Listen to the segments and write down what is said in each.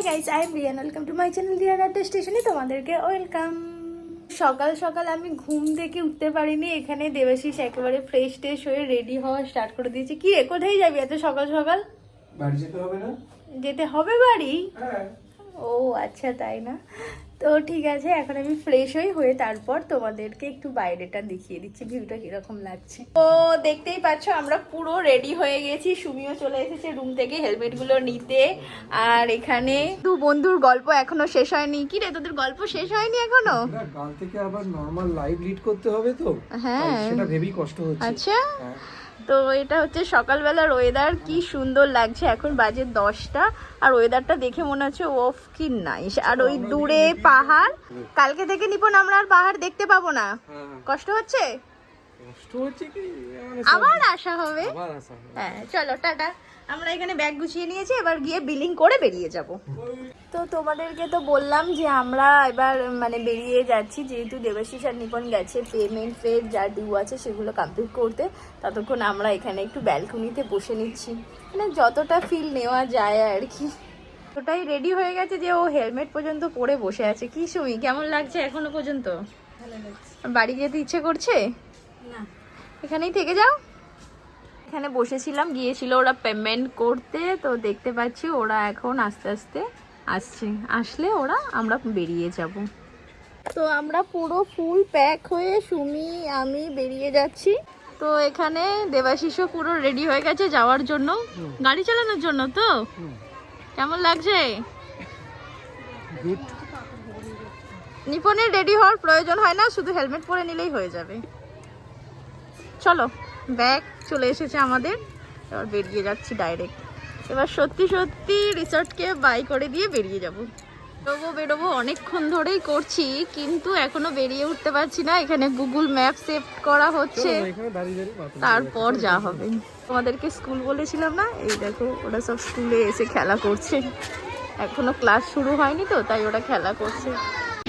Hi guys I am Riyan welcome to my channel Riyan art স্টেশনে তোমাদেরকে welcome সকাল সকাল আমি ঘুম থেকে উঠতে পারিনি। এখানে দেবাশিস একেবারে ফ্রেশ ট্রেশ হয়ে রেডি হওয়া স্টার্ট করে দিয়েছি। কি এ কোথায় যাবি এত সকাল সকাল? বাড়ি যেতে হবে না? যেতে হবে বাড়ি? হ্যাঁ। ও আচ্ছা তাই না? তো ঠিক আছে এখন আমি ফ্রেশ হই হয়ে তারপর তোমাদেরকে একটু বাইরেটা দেখিয়ে দিচ্ছি ভিউটা কীরকম লাগছে। তো দেখতেই পাচ্ছ আমরা পুরো রেডি হয়ে গেছি সুমিও চলে এসেছে রুম থেকে হেলমেটগুলো নিতে। আর এখানে দু বন্ধুর গল্প এখনও শেষ হয়নি। কি রে তোদের গল্প শেষ হয়নি এখনও? কাল থেকে আবার নর্মাল লাইভ লিড করতে হবে তো। হ্যাঁ। সেটা ভেবেই কষ্ট হচ্ছে। আচ্ছা। হ্যাঁ। তো এটা হচ্ছে সকালবেলার ওয়েদার কি সুন্দর লাগছে। এখন বাজে দশটা আর ওয়েদারটা দেখে মনে হচ্ছে ওফ কি নাইস আর ওই দূরে পাহাড় কালকে থেকে নিপন আমরা আর পাহাড় দেখতে পাবো না। হ্যাঁ, কষ্ট হচ্ছে? হচ্ছে কি? মানে আবার আসা হবে? আবার আসা হবে। হ্যাঁ চলো টাটা। আমরা এখানে ব্যাগ গুছিয়ে নিয়েছি এবার গিয়ে বিলিং করে বেরিয়ে যাব। তো তোমাদেরকে তো বললাম যে আমরা এবার মানে বেরিয়ে যাচ্ছি যেহেতু দেবাশিস আর নিপন গেছে পেমেন্ট ফের যা ডিউ আছে সেগুলো কমপ্লিট করতে ততক্ষণ আমরা এখানে একটু ব্যালকনিতে বসে নিচ্ছি। মানে যতটা ফিল নেওয়া যায় আর কি। ওটাই রেডি হয়ে গেছে যে ও হেলমেট পর্যন্ত পরে বসে আছে। কি সুমি কেমন লাগছে এখনও পর্যন্ত? বাড়ি যেতে ইচ্ছে করছে? এখানেই থেকে যাও। এখানে বসেছিলাম গিয়েছিল ওরা পেমেন্ট করতে তো দেখতে পাচ্ছি ওরা এখন আস্তে আস্তে আসছে। আসলে ওরা আমরা বেরিয়ে যাব। তো আমরা পুরো ফুল প্যাক হয়ে সুমি আমি বেরিয়ে যাচ্ছি। তো এখানে দেবাশিসও পুরো রেডি হয়ে গেছে যাওয়ার জন্য। গাড়ি চালানোর জন্য তো? কেমন লাগছে. নিপনের রেডি হওয়ার প্রয়োজন হয় না শুধু হেলমেট পরে নিলেই হয়ে যাবে। চলো ব্যাগ চলে এসেছে আমাদের। এবার বেরিয়ে যাচ্ছি ডাইরেক্ট এবার সত্যি সত্যি রিসর্টকে বাই করে দিয়ে বেরিয়ে যাব। বেরোবো বেরোবো অনেকক্ষণ ধরেই করছি কিন্তু এখনও বেরিয়ে উঠতে পারছি না। এখানে গুগল ম্যাপ সেভ করা হচ্ছে। তারপর যা হবে। তোমাদেরকে স্কুল বলেছিলাম না? এই দেখো ওরা সব স্কুলে এসে খেলা করছে। এখনও ক্লাস শুরু হয়নি তো তাই ওরা খেলা করছে।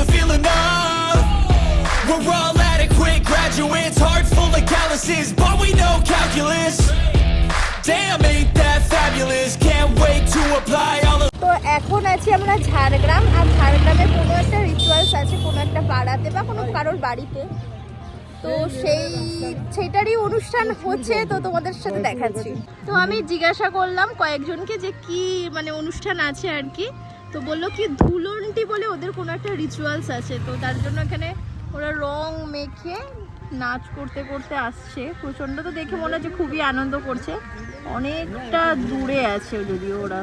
you feel enough We're all adequate graduates, hearts full of calluses, but we know calculus Damn, ain't that fabulous, can't wait to apply all of এখন আছি আমরা ঝাড়গ্রাম আর ঝাড়গ্রামে কোনো একটা রিচুয়ালস আছে কোনো একটা পাড়াতে বা কোনো কারোর বাড়িতে তো সেই সেটারই অনুষ্ঠান হচ্ছে তো তোমাদের সাথে দেখাচ্ছি তো আমি জিজ্ঞাসা করলাম কয়েকজনকে যে কি মানে অনুষ্ঠান আছে আর কি তো বলল কি ধুলন্টি বলে ওদের কোনো একটা রিচুয়ালস আছে। তো তার জন্য এখানে ওরা রং মেখে নাচ করতে করতে আসছে। প্রচণ্ড তো দেখে মনে হচ্ছে খুবই আনন্দ করছে। অনেকটা দূরে আছে যদিও ওরা।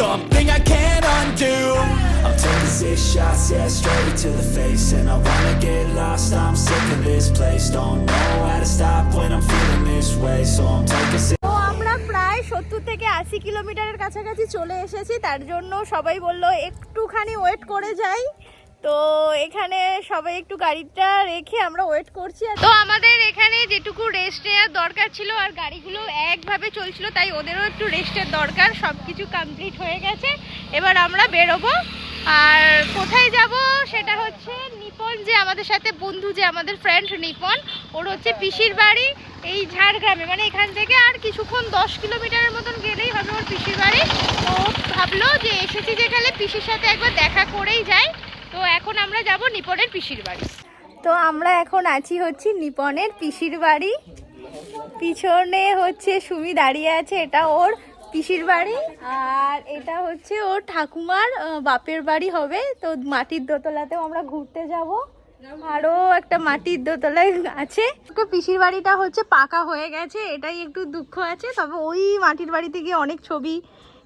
Something I can't undo I'm taking six shots, yeah, straight to the face And I wanna get lost, I'm sick of this place Don't know how to stop when I'm feeling this way So I'm taking six সত্তর থেকে আশি কিলোমিটারের কাছাকাছি চলে এসেছি তার জন্য সবাই বলল একটুখানি ওয়েট করে যাই তো এখানে সবাই একটু গাড়িটা রেখে আমরা ওয়েট করছি তো আমাদের এখানে যেটুকু রেস্ট নেওয়ার দরকার ছিল আর গাড়িগুলো একভাবে চলছিল, তাই ওদেরও একটু রেস্টের দরকার। সব কিছু কমপ্লিট হয়ে গেছে। এবার আমরা বেরোবো। আর কোথায় যাব সেটা হচ্ছে নিপন যে আমাদের সাথে, বন্ধু যে আমাদের ফ্রেন্ড নিপন, ওর হচ্ছে পিসির বাড়ি এই ঝাড়গ্রামে। মানে এখান থেকে আর কিছুক্ষণ দশ কিলোমিটারের মতন গেলেই হবে ওর পিসির বাড়ি। তো ভাবলো যে এসেছি যেখানে পিসির সাথে একবার দেখা করেই তো এখন আমরা যাব নিপনের পিসির বাড়ি। তো আমরা এখন আছি হচ্ছে নিপনের পিসির বাড়ি। পিছনে হচ্ছে সুমি দাঁড়িয়ে আছে, এটা ওর পিসির বাড়ি। আর এটা হচ্ছে ওর ঠাকুমার বাপের বাড়ি হবে। তো মাটির দোতলাতেও আমরা ঘুরতে যাব। আরও একটা মাটির দোতলায় আছে। পিসির বাড়িটা হচ্ছে পাকা হয়ে গেছে, এটাই একটু দুঃখ আছে। তবে ওই মাটির বাড়িতে গিয়ে অনেক ছবি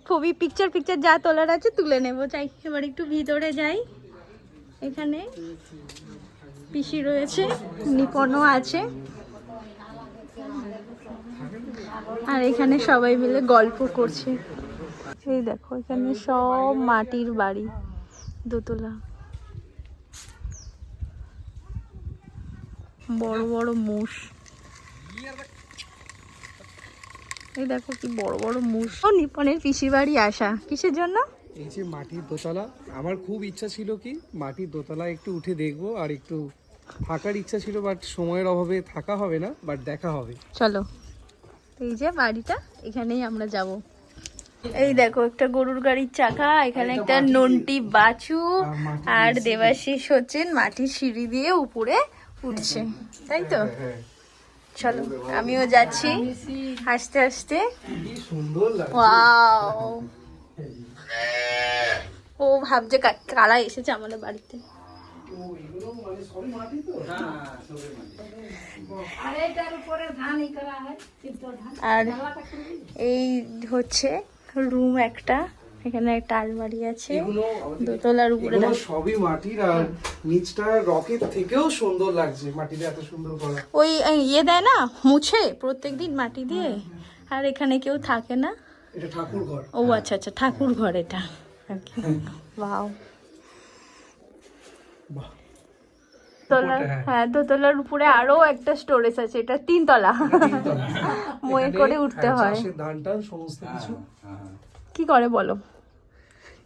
ছবি পিকচার পিকচার যা তোলার আছে তুলে নেব। চাই এবার একটু ভিতরে যাই। এখানে পিসি রয়েছে, নিপনও আছে। আর এখানে সবাই মিলে গল্প করছে। এই দেখো, এখানে সব মাটির বাড়ি, দোতলা। বড় বড় মোষ। এই দেখো কি বড় বড় মোষ। ও, নিপনের পিসির বাড়ি আসা। কিসের জন্য? এই যে মাটির দোতলা আমার খুব ইচ্ছা ছিল কি মাটির দোতলা একটু উঠে দেখব আর একটু থাকার ইচ্ছা ছিল বাট সময়ের অভাবে থাকা হবে না বাট দেখা হবে। চলো এই যে বাড়িটা এখানেই আমরা যাব। এই দেখো একটা গরুর গাড়ির চাকা এখানে একটা নন্টি বাছু আর দেবাশিস হচ্ছেন মাটির সিঁড়ি দিয়ে উপরে উঠছে তাই তো? হ্যাঁ চলো আমিও যাচ্ছি আস্তে আস্তে কি সুন্দর ভাবছে কা- কারা এসেছে আমাদের বাড়িতে? আর এই হচ্ছে রুম একটা এখানে একটা আলমারি আছে দোতলার উপরে সবই মাটির আর নিচটা রকেট থেকেও সুন্দর লাগছে মাটিটা এত সুন্দর করা। ওই ইয়ে দেয় না মুছে প্রত্যেকদিন মাটি দিয়ে আর এখানে কেউ থাকে না। এটা ঠাকুর ঘর ও আচ্ছা আচ্ছা ঠাকুর ঘর এটা। বাহ। হ্যাঁ। হ্যাঁ দোতলার উপরে আরও একটা স্টোরেজ আছে এটা তিনতলা। মই করে উঠতে হ্যাঁ, হয়। চাষের ধান টান সমস্ত কিছু। কি করে বলো?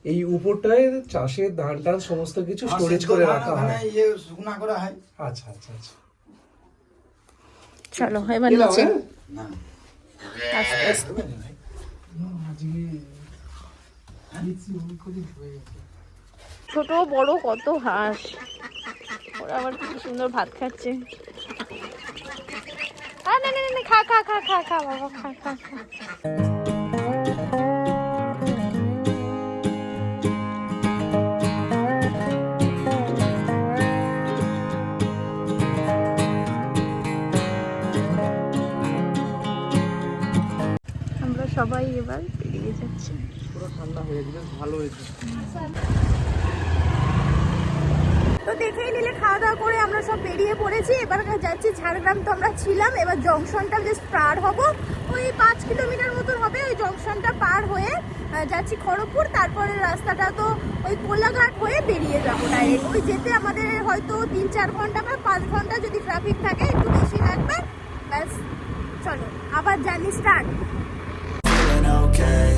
এই উপরটায় চাষের ধান টান সমস্ত কিছু স্টোরেজ করে রাখা হয়। ইয়ে শুকনা করা হয়। আচ্ছা আচ্ছা আচ্ছা। চলো এবার নিচে। হ্যাঁ? না। আস্তে আস্তে। ছোট বড় কত হাঁস। ওরা আবার কি সুন্দর ভাত খাচ্ছে। আ, না না না, না খা খা খা খা খা বাবা খা খা আমরা সবাই এবার বেরিয়ে যাচ্ছি। পুরো ঠান্ডা হয়ে গেছে ভালো হয়েছে। তো দেখেই নিলে খাওয়া দাওয়া করে আমরা সব বেরিয়ে পড়েছি। এবার যাচ্ছি ঝাড়গ্রাম তো আমরা ছিলাম। এবার জংশনটা জাস্ট পার হব। ওই পাঁচ কিলোমিটার মতন হবে ওই জংশনটা পার হয়ে যাচ্ছি খড়গপুর। তারপরে রাস্তাটা তো ওই কোলাঘাট হয়ে বেরিয়ে যাব ডাইরেক্ট ওই যেতে আমাদের হয়তো তিন চার ঘণ্টা বা পাঁচ ঘণ্টা যদি ট্রাফিক থাকে একটু বেশি লাগবে। ব্যাস চলো আবার journey start okay.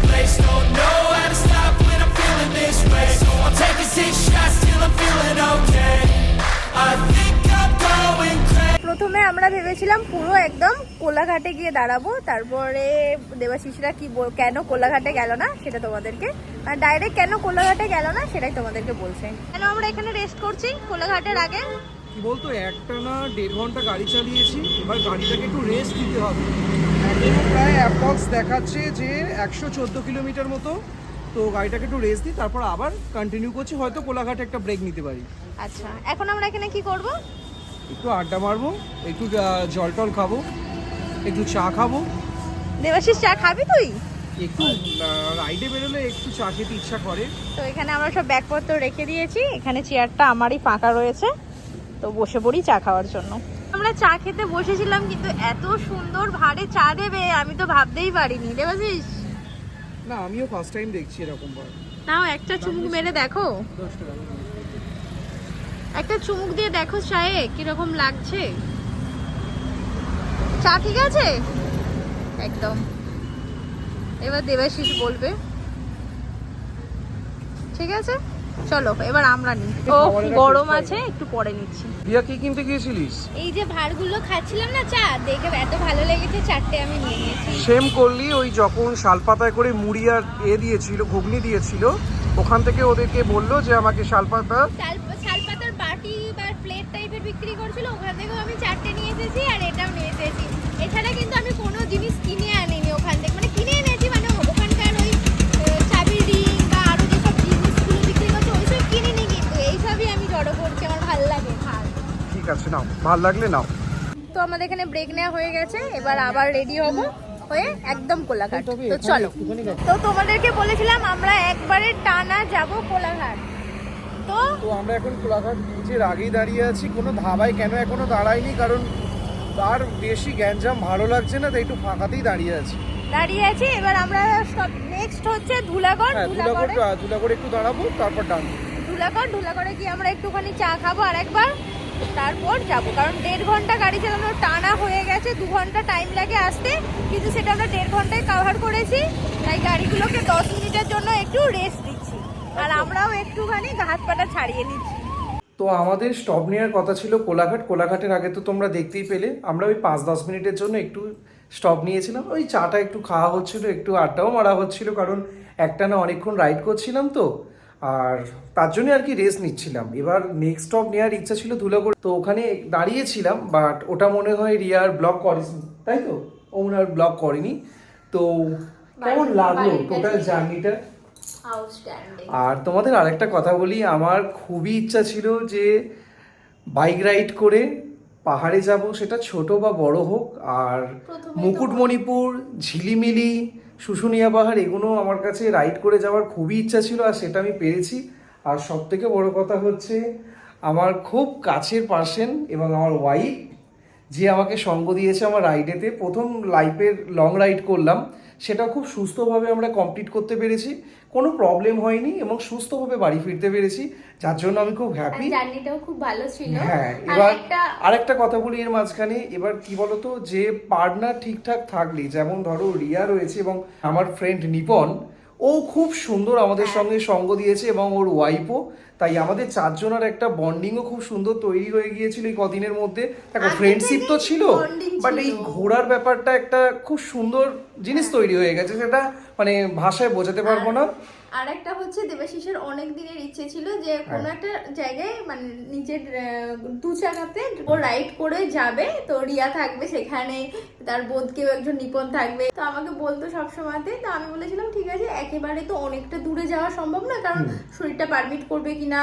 ভেবেছিলাম পুরো একদম কোলাঘাটে গিয়ে দাঁড়াবো। তারপরে দেবাশিসরা কি কেন কোলাঘাটে গেল না সেটা তোমাদেরকে আর ডাইরেক্ট কেন কোলাঘাটে গেল না সেটাই তোমাদেরকে বলছে। কেন আমরা এখানে রেস্ট করছি কোলাঘাটের আগে। কি বলতো একটা না দেড় ঘণ্টা গাড়ি চালিয়েছি এবার গাড়িটাকে একটু রেস্ট দিতে হবে। এখন প্রায় অ্যাপ্রক্স দেখাচ্ছে যে একশো চোদ্দ কিলোমিটার মতো। তো গাড়িটাকে একটু রেস্ট দিই তারপর আবার কন্টিনিউ করছি হয়তো কোলাঘাটে একটা ব্রেক নিতে পারি। আচ্ছা এখন আমরা এখানে কি করব? একটু আড্ডা মারবো একটু জল টল খাব একটু চা খাব। দেবাশিস চা খাবি তুই? একটু রাইডে বেরোলে একটু চা খেতে ইচ্ছা করে। তো এখানে আমরা সব ব্যাগপত্র রেখে দিয়েছি। এখানে চেয়ারটা আমারই ফাঁকা রয়েছে। তো বসে পড়ি চা খাওয়ার জন্য। আমরা চা খেতে বসেছিলাম কিন্তু এত সুন্দর ভারে চা দেবে আমি তো ভাবতেই পারিনি। দেবাশিস? না আমিও ফার্স্ট টাইম দেখছি এরকম বার নাও একটা চুমুক মেরে দেখো। দশ টাকা একটা চুমুক দিয়ে দেখো চায়ে কীরকম লাগছে। চা ঠিক আছে? একদম। এবার দেবাশিস বলবে। ঠিক আছে? চলো এবার আমরা নিই। ও গরম আছে একটু পরে নিচ্ছি। দিয়া কি কিনতে গিয়েছিলিস? এই যে ভাড়গুলো খাচ্ছিলাম না চা দেখে এত ভালো লেগেছে চারটে আমি নিয়ে নিয়েছি। সেম করলি ওই যখন শালপাতায় করে মুড়ি আর এ দিয়েছিল ঘুগনি দিয়েছিল ওখান থেকে ওদেরকে বলল যে আমাকে শালপাতা বিক্রি করছিল ওখান থেকেও আমি চারটে নিয়ে এসেছি আর এটাও নিয়ে এসেছি। এছাড়া কিন্তু আমি কোনো জিনিস কিনে আনিনি ওখান থেকে। মানে কিনে এনেছি মানে ওখানকার ওই চাবির রিং বা আরও যেসব জিনিসগুলো বিক্রি করছে ওই ওইসব কিনিনি কিন্তু। এইসবই আমি জড়ো করছি আমার ভালো লাগে। ঠিক আছে নাও। ভালো লাগলে নাও। তো আমাদের এখানে ব্রেক নেওয়া হয়ে গেছে এবার আবার রেডি হব হয়ে একদম কোলাঘাট। তো চলো। তো তোমাদেরকে বলেছিলাম আমরা একবারে টানা যাব কোলাঘাট। তো? তো আমরা এখন কোলাঘাট বিচের আগেই দাঁড়িয়ে আছি। কোনো ধাবায় কেন এখনও দাঁড়াইনি কারণ তার বেশি গ্যাঞ্জাম ভালো লাগছে না তাই একটু ফাঁকাতেই দাঁড়িয়ে আছি। দাঁড়িয়ে আছি এবার আমরা নেক্সট হচ্ছে ধুলাগড় ধুলাগড় ধুলাগড়ে একটু দাঁড়াবো তারপর ডান ধুলাগড় ধুলাগড়ে গিয়ে আমরা একটুখানি চা খাব আর একবার তারপর যাব কারণ দেড় ঘণ্টা গাড়ি চালানো টানা হয়ে গেছে দু ঘণ্টা টাইম লাগে আসতে কিন্তু সেটা আমরা দেড় ঘন্টায় কভার করেছি। তাই গাড়িগুলোকে দশ মিনিটের জন্য একটু রেস্ট আর আমরাও একটুখানি হাত পাটা ছাড়িয়ে নিচ্ছি। তো আমাদের স্টপ নেওয়ার কথা ছিল কোলাঘাট। কোলাঘাটের আগে তো তোমরা দেখতেই পেলে আমরা ওই পাঁচ দশ মিনিটের জন্য একটু স্টপ নিয়েছিলাম। ওই চাটা একটু খাওয়া হচ্ছিল একটু আড্ডাও মারা হচ্ছিল কারণ একটা না অনেকক্ষণ রাইড করছিলাম তো। আর তার জন্য আর কি রেস্ট নিচ্ছিলাম। এবার নেক্সট স্টপ নেওয়ার ইচ্ছা ছিল ধুলাগড়। তো ওখানে দাঁড়িয়েছিলাম বাট ওটা মনে হয় রিয়ার ব্লক করেনি তাই তো? ওনার ব্লক করেনি। তো কেমন লাগল টোটাল জার্নিটা আর তোমাদের আরেকটা কথা বলি আমার খুবই ইচ্ছা ছিল যে বাইক রাইড করে পাহাড়ে যাব সেটা ছোট বা বড় হোক আর মুকুটমণিপুর ঝিলিমিলি শুশুনিয়া পাহাড় এগুলো আমার কাছে রাইড করে যাওয়ার খুবই ইচ্ছা ছিল আর সেটা আমি পেরেছি। আর সব থেকে বড় কথা হচ্ছে আমার খুব কাছের পার্সেন এবং আমার ওয়াইফ যে আমাকে সঙ্গ দিয়েছে আমার রাইডেতে প্রথম লাইফের লং রাইড করলাম। সেটা খুব সুস্থভাবে আমরা কমপ্লিট করতে পেরেছি। কোনো প্রবলেম হয়নি এবং সুস্থভাবে বাড়ি ফিরতে পেরেছি যার জন্য আমি খুব হ্যাপি জার্নিটাও খুব ভালো ছিল। হ্যাঁ এবার আরেকটা কথা বলি এর মাঝখানে। এবার কি বলতো যে পার্টনার ঠিকঠাক থাকলে যেমন ধরো রিয়া রয়েছে এবং আমার ফ্রেন্ড নিপন ও খুব সুন্দর আমাদের হ্যাঁ। সঙ্গে সঙ্গ দিয়েছে এবং ওর ওয়াইফও তাই আমাদের চারজনের একটা বন্ডিংও খুব সুন্দর তৈরি হয়ে গিয়েছিল এই কদিনের মধ্যে। দেখো ফ্রেন্ডশিপ তো ছিল বাট এই ঘোরার ব্যাপারটা একটা খুব সুন্দর জিনিস তৈরি হয়ে গেছে সেটা মানে ভাষায় বোঝাতে পারব না। আর একটা হচ্ছে দেবাশিসের অনেক দিনের ইচ্ছে ছিল যে কোনো হ্যাঁ। একটা জায়গায় মানে নিজের দু চাকাতে ও রাইড করে যাবে। তো রিয়া থাকবে সেখানে তার বোধ কেউ একজন নিপন থাকবে। তো আমাকে বলতো সব সময়তে তো আমি বলেছিলাম ঠিক আছে একেবারে তো অনেকটা দূরে যাওয়া সম্ভব না কারণ শরীরটা পারমিট করবে কিনা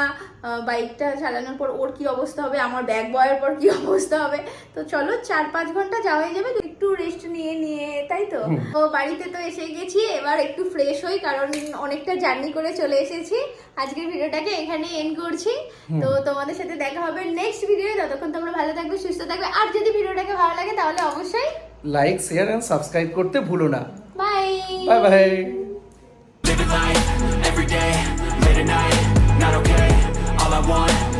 বাইকটা চালানোর পর ওর কি অবস্থা হবে আমার ব্যাগ বয়ের পর কি অবস্থা হবে? তো চলো চার পাঁচ ঘণ্টা যাওয়াই যাবে একটু রেস্ট নিয়ে নিয়ে তাই তো? তো বাড়িতে তো এসে গেছি এবার একটু ফ্রেশ হই কারণ অনেকটা জার্নি করে চলে এসেছি। আজকের ভিডিওটাকে এখানে এন্ড করছি। তো তোমাদের সাথে দেখা হবে নেক্সট ভিডিও ততক্ষণ তোমরা ভালো থাকবে সুস্থ থাকবে। আর যদি ভিডিওটাকে ভালো লাগে তাহলে অবশ্যই লাইক শেয়ার এন্ড সাবস্ক্রাইব করতে ভুলো না। Bye bye bye Living life, every day, late at night, not okay. All I want